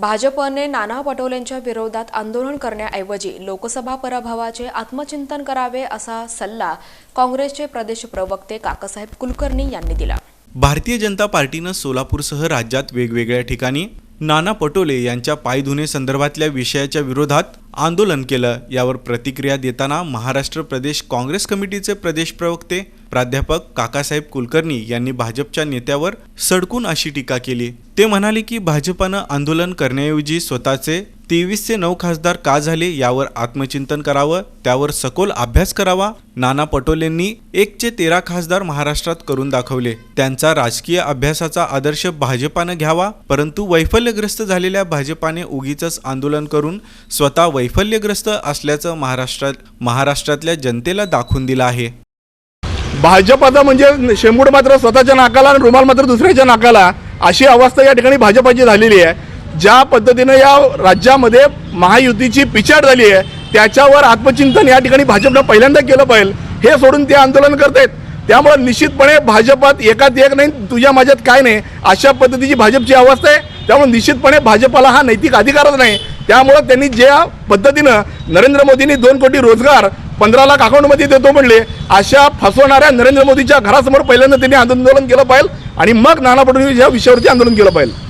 भाजपने नाना पटोलेंच्या विरोधात आंदोलन करण्याऐवजी लोकसभा पराभवाचे आत्मचिंतन करावे असा सल्ला काँग्रेसचे प्रदेश प्रवक्ते काकासाहेब कुलकर्णी यांनी दिला. भारतीय जनता पार्टीनं सोलापूरसह राज्यात वेगवेगळ्या ठिकाणी नाना पटोले यांच्या पायधुने संदर्भातल्या विषयाच्या विरोधात आंदोलन केलं. यावर प्रतिक्रिया देताना महाराष्ट्र प्रदेश काँग्रेस कमिटीचे प्रदेश प्रवक्ते प्राध्यापक काकासाहेब कुलकर्णी यांनी भाजपच्या नेत्यावर सडकून अशी टीका केली. ते म्हणाले की भाजपानं आंदोलन करण्याऐवजी स्वतःचे तेवीसचे नऊ खासदार का झाले यावर आत्मचिंतन करावं त्यावर सखोल अभ्यास करावा नाना पटोलेंनी एकचे तेरा खासदार महाराष्ट्रात करून दाखवले. त्यांचा राजकीय अभ्यासाचा आदर्श भाजपानं घ्यावा परंतु वैफल्यग्रस्त झालेल्या भाजपाने उगीच आंदोलन करून स्वतः वै वैफल्यग्रस्त असल्याचं महाराष्ट्रात महाराष्ट्रातल्या जनतेला दाखवून दिलं आहे. भाजपाचा म्हणजे शेंबूड मात्र स्वतःच्या नाकाला आणि रुमाल मात्र दुसऱ्याच्या नाकाला अशी अवस्था या ठिकाणी भाजपाची झालेली आहे. ज्या पद्धतीनं या राज्यामध्ये महायुतीची पिछाड झाली आहे त्याच्यावर आत्मचिंतन या ठिकाणी भाजपनं पहिल्यांदा केलं पाहिजे हे सोडून ते आंदोलन करतायत. त्यामुळे निश्चितपणे भाजपात एकात एक नाही तुझ्या माझ्यात काय नाही अशा पद्धतीची भाजपची अवस्था आहे. त्यामुळे निश्चितपणे भाजपाला हा नैतिक अधिकारच नाही. त्यामुळं त्यांनी ज्या पद्धतीनं नरेंद्र मोदींनी दोन कोटी रोजगार पंधरा लाख अकाउंटमध्ये देतो म्हणले अशा फसवणाऱ्या नरेंद्र मोदीच्या घरासमोर पहिल्यांदा त्यांनी आंदोलन केलं पाहिजे आणि मग नाना पटोले या विषयावरती आंदोलन केलं पाहिजे